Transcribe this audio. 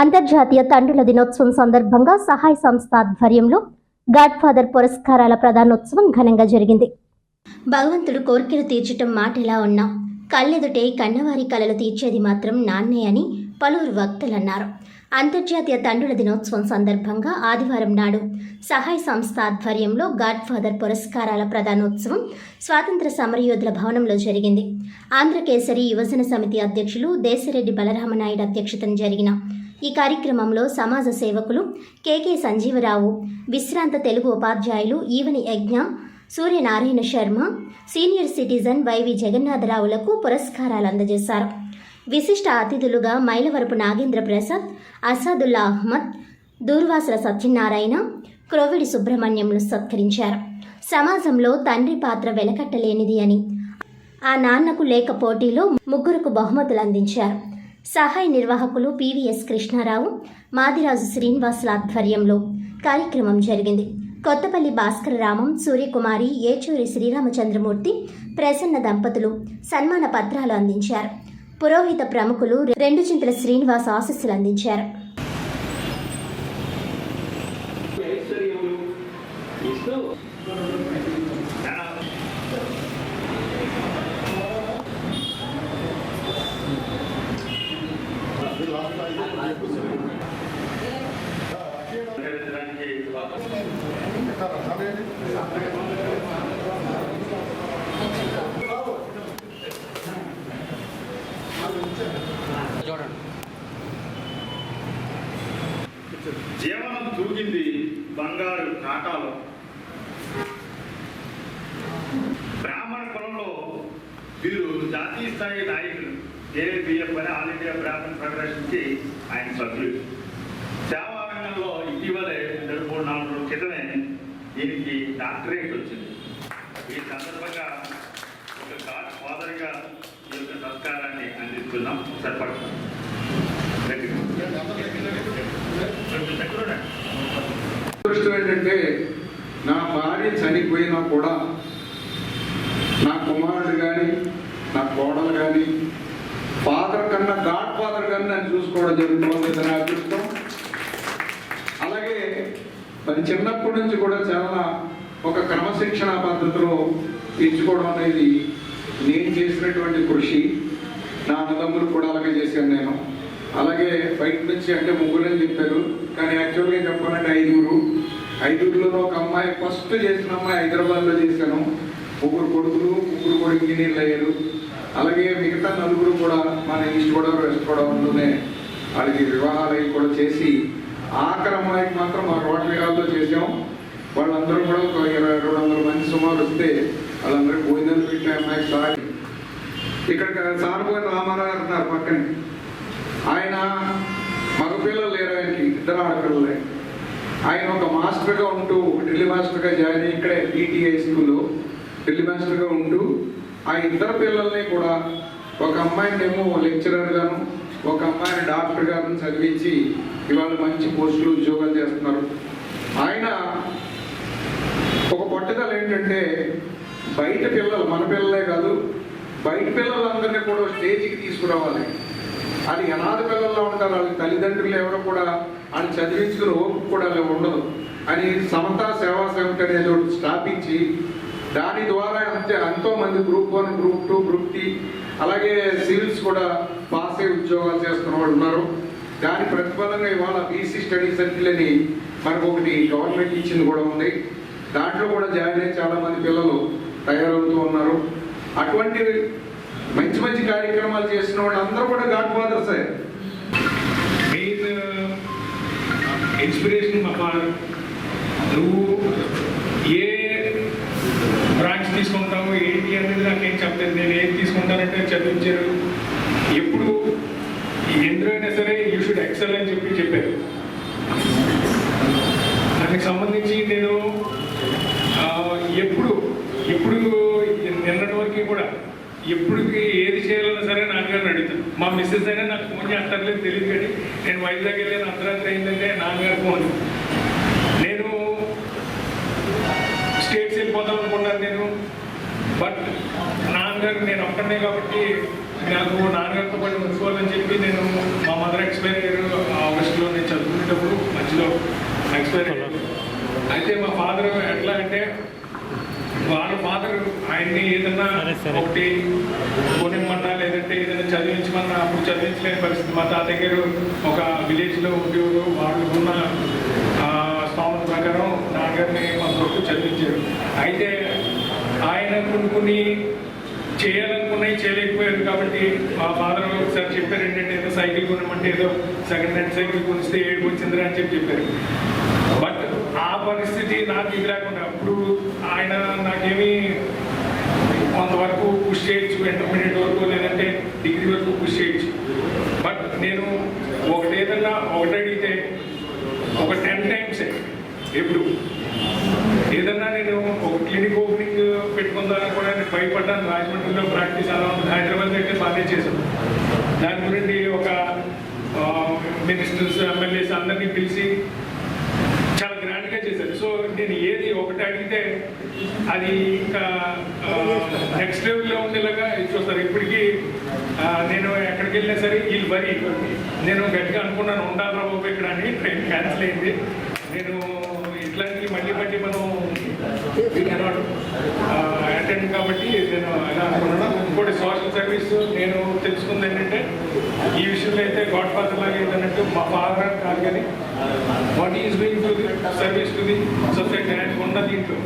అంతర్జాతీయ తండ్రుల దినోత్సవం సందర్భంగా సహాయ సంస్థ ఆధ్వర్యంలో గాడ్ఫాదర్ పురస్కారాల ప్రధానోత్సవం ఘనంగా జరిగింది. భగవంతుడు కోరికలు తీర్చటం మాట ఎలా ఉన్నా కళ్ళెదుటే కన్నవారి కలలు తీర్చేది మాత్రం నాన్నే అని పలువురు వక్తలు అన్నారు. అంతర్జాతీయ తండ్రుల దినోత్సవం సందర్భంగా ఆదివారం నాడు సహాయ సంస్థ ఆధ్వర్యంలో గాడ్ఫాదర్ పురస్కారాల ప్రధానోత్సవం స్వాతంత్ర సమరయోధుల భవనంలో జరిగింది. ఆంధ్రకేసరి యువజన సమితి అధ్యక్షులు దేశరెడ్డి బలరామనాయుడు అధ్యక్షతన జరిగిన ఈ కార్యక్రమంలో సమాజ సేవకులు కెకే సంజీవరావు విశ్రాంత తెలుగు ఉపాధ్యాయులు ఈవని యజ్ఞ Suryanarayana Sharma senior citizen YV జగన్నాథరావులకు పురస్కారాలు అందజేశారు. విశిష్ట అతిథులుగా మైలవరపు నాగేంద్ర ప్రసాద్ అసాదుల్లా అహ్మద్ దూర్వాసుల సత్యనారాయణ క్రోవిడి సుబ్రహ్మణ్యంను సత్కరించారు. సమాజంలో తండ్రి పాత్ర వెలకట్టలేనిది అని ఆ నాన్నకు లేక పోటీలో ముగ్గురుకు బహుమతులు అందించారు. సహాయ నిర్వాహకులు పివిఎస్ కృష్ణారావు మాదిరాజు శ్రీనివాసుల ఆధ్వర్యంలో కార్యక్రమం జరిగింది. కొత్తపల్లి భాస్కర రామం సూర్యకుమారి ఏచూరి శ్రీరామచంద్రమూర్తి ప్రసన్న దంపతులు సన్మాన పత్రాలు అందించారు. పురోహిత ప్రముఖులు రెండు చింతల శ్రీనివాస్ ఆశస్సులు అందించారు. బంగారు కాటాలో. బ్రాహ్మణ కులంలో వీరు జాతీయ స్థాయి నాయకులు. ఏబిఎఫ్ అని ఆల్ ఇండియా బ్రాహ్మణ ఫెడరేషన్కి ఆయన సభ్యులు. సేవా రంగంలో ఇటీవలే రెండు మూడు నాలుగు రోజుల క్రితమే దీనికి డాక్టరేట్ వచ్చింది. ఈ సందర్భంగా ఒక గాడ్ ఫాదర్గా ఈ యొక్క సత్కారాన్ని అందిస్తున్నాం. సరిపడతాం దురదృష్టం ఏంటంటే నా భార్య చనిపోయినా కూడా నా కుమారుడు కానీ నా కోడలు కానీ ఫాదర్ కన్నా గాడ్ ఫాదర్ కన్నా నన్ను చూసుకోవడం జరుగుతుంది ఇది నా అదృష్టం. అలాగే మరి చిన్నప్పటి నుంచి కూడా చాలా ఒక క్రమశిక్షణ పద్ధతిలో పెంచుకోవడం అనేది నేను చేసినటువంటి కృషి నా అన్నదమ్ములు కూడా అలాగే చేశాను నేను అలాగే బయట నుంచి అంటే ముగ్గురు చెప్పారు. కానీ యాక్చువల్గా చెప్పాలంటే ఐదుగురు. ఐదుగురులో ఒక అమ్మాయి ఫస్ట్ చేసిన అమ్మాయి హైదరాబాద్లో చేశాను. ముగ్గురు కొడుకులు ముగ్గురు కూడా ఇంజనీర్లు అయ్యారు. అలాగే మిగతా నలుగురు కూడా మన ఈస్ట్ గోదావరి వెస్ట్ గోదావరిలోనే వాళ్ళకి వివాహాలు అవి కూడా చేసి ఆఖరి అమ్మాయికి మాత్రం మా రోటరీ హాల్లో చేసాం వాళ్ళందరూ కూడా ఒక ఇరవై రెండు వందల మంది సుమారు వస్తే వాళ్ళందరూ భోజనాలు పెట్టే అమ్మాయి సార్ ఇక్కడ సారపోయిన రామారావు గారు పక్కనే. ఆయన మగపిల్లలు లేరు ఆయనకి ఇద్దరు ఆడపిల్లలే. ఆయన ఒక మాస్టర్గా ఉంటూ ఢిల్లీ మాస్టర్గా జాయిన్ అయ్యి ఇక్కడే ఈటీఐ స్కూల్లో ఢిల్లీ మాస్టర్గా ఉంటూ ఆ ఇద్దరు పిల్లల్ని కూడా ఒక అమ్మాయిని ఏమో లెక్చరర్ గాను ఒక అమ్మాయిని డాక్టర్ గాను చదివించి ఇవాళ మంచి పోస్టులు ఉద్యోగాలు చేస్తున్నారు. ఆయన ఒక పట్టుదల ఏంటంటే బయట పిల్లలు మన పిల్లలే కాదు బయట పిల్లలందరినీ కూడా స్టేజ్కి తీసుకురావాలి. అది అనాథ పిల్లల్లో ఉంటారు. వాళ్ళ తల్లిదండ్రులు ఎవరు కూడా వాళ్ళు చదివించుకుని ఓపిక కూడా అలా ఉండదు. అని సమతా సేవా సమితి అనేది ఒకటి స్థాపించి దాని ద్వారా అంతే ఎంతో మంది group one group two group T అలాగే సివిల్స్ కూడా పాస్ అయ్యి ఉద్యోగాలు చేస్తున్న వాళ్ళు ఉన్నారు. దాని ప్రతిఫలంగా ఇవాళ బీసీ స్టడీ సర్కిల్ అని మనకు ఒకటి గవర్నమెంట్ ఇచ్చింది కూడా ఉంది. దాంట్లో కూడా జాయిన్ అయ్యి చాలా మంది పిల్లలు తయారవుతూ ఉన్నారు. అటువంటి మంచి మంచి కార్యక్రమాలు చేసిన వాళ్ళు అందరూ కూడా God fathers main inspiration uh, మా ఫాదర్ నువ్వు ఏ బ్రాంచ్ తీసుకుంటావు ఏంటి అనేది నాకేం చెప్పలేదు. నేను ఏం తీసుకుంటానంటే చదివించారు. ఎప్పుడు ఎందులో అయినా సరే యూ షుడ్ ఎక్సెల్ అని చెప్పి చెప్పారు. దానికి సంబంధించి నేను ఆ, ఎప్పుడు ఎప్పుడు నిన్నటి వరకు కూడా ఎప్పుడు ఏది చేయాలన్నా సరే నాన్నగారిని అడుగుతాను. మా మిస్సెస్ అయినా నాకు ఫోన్ చేస్తారులేదు తెలియదు కానీ నేను వైజాగ్ వెళ్ళాను అర్ధరాత్రి అయిందంటే నాన్నగారు ఫోన్ నేను స్టేట్స్ వెళ్ళిపోదాం అనుకున్నాను నేను. బట్ నాన్నగారు నేను ఒక్కనే కాబట్టి నాకు నాన్నగారితో పాటు ఉంచుకోవాలని చెప్పి నేను మా మదర్ ఎక్స్పైర్ అయ్యారు. ఆగస్ట్ వచ్చేటప్పుడు మధ్యలో ఎక్స్పైర్ అయితే మా ఫాదర్ ఎట్లా అంటే వాళ్ళ ఫాదర్ ఆయన్ని ఏదన్నా ఒకటి కొనిమ్మన్నా లేదంటే ఏదైనా చదివించమన్నా అప్పుడు చదివించలేని పరిస్థితి. మా తాతయ్య గారు ఒక విలేజ్లో ఉండేవారు. వాళ్ళు ఉన్న ఆ, స్థానం ప్రకారం నాన్నగారిని కొంతవరకు చదివించారు. అయితే ఆయన కొన్ని కొన్ని చేయాలనుకున్నవి చేయలేకపోయారు కాబట్టి మా ఫాదర్ ఒకసారి చెప్పారు ఏంటంటే ఏదో సైకిల్ కొనమంటే ఏదో సెకండ్ హ్యాండ్ సైకిల్ కొనిస్తే ఏడు వచ్చిందిరా అని చెప్పి చెప్పారు. ఆ పరిస్థితి నాకు ఇది లేకుండా అప్పుడు ఆయన నాకేమీ కొంతవరకు కృషి చేయొచ్చు ఇంటర్మీడియట్ వరకు లేదంటే డిగ్రీ వరకు కృషి చేయొచ్చు. బట్ నేను ఒకటి ఏదన్నా ఒకటి అడిగితే ఒక టెన్ టైమ్స్ ఎప్పుడు? ఏదన్నా నేను ఒక క్లినిక్ ఓపెనింగ్ పెట్టుకుందామని కూడా నేను భయపడ్డాను. రాజమండ్రిలో ప్రాక్టీస్ అలా ఉంటుంది హైదరాబాద్ అయితే బాగానే చేశాను దాని గురించి ఒక మినిస్టర్స్ ఎమ్మెల్యేస్ అందరినీ పిలిచి చేశారు. సో నేను ఏది ఒకటి అడిగితే అది ఇంకా నెక్స్ట్ లెవెల్లో ఉండేలాగా చూస్తారు. ఇప్పటికీ నేను ఎక్కడికి వెళ్ళినా సరే వీళ్ళు వరి. నేను గట్టిగా అనుకున్నాను ఉండాలి బాబు ఇక్కడ అని. ట్రైన్ క్యాన్సిల్ అయింది. నేను ఇట్లాంటివి మళ్ళీ మళ్ళీ మనం అటెండ్ కాబట్టి నేను అలా అనుకున్నాను. ఇంకోటి సోషల్ సర్వీస్ నేను తెలుసుకుంది ఏంటంటే ఈ విషయంలో అయితే గాడ్ ఫాదర్ లాగా ఏంటంటే మా ఫాదర్ కాదు కానీ what is doing to the service to the society ఆయన ఉన్న దీంట్లో.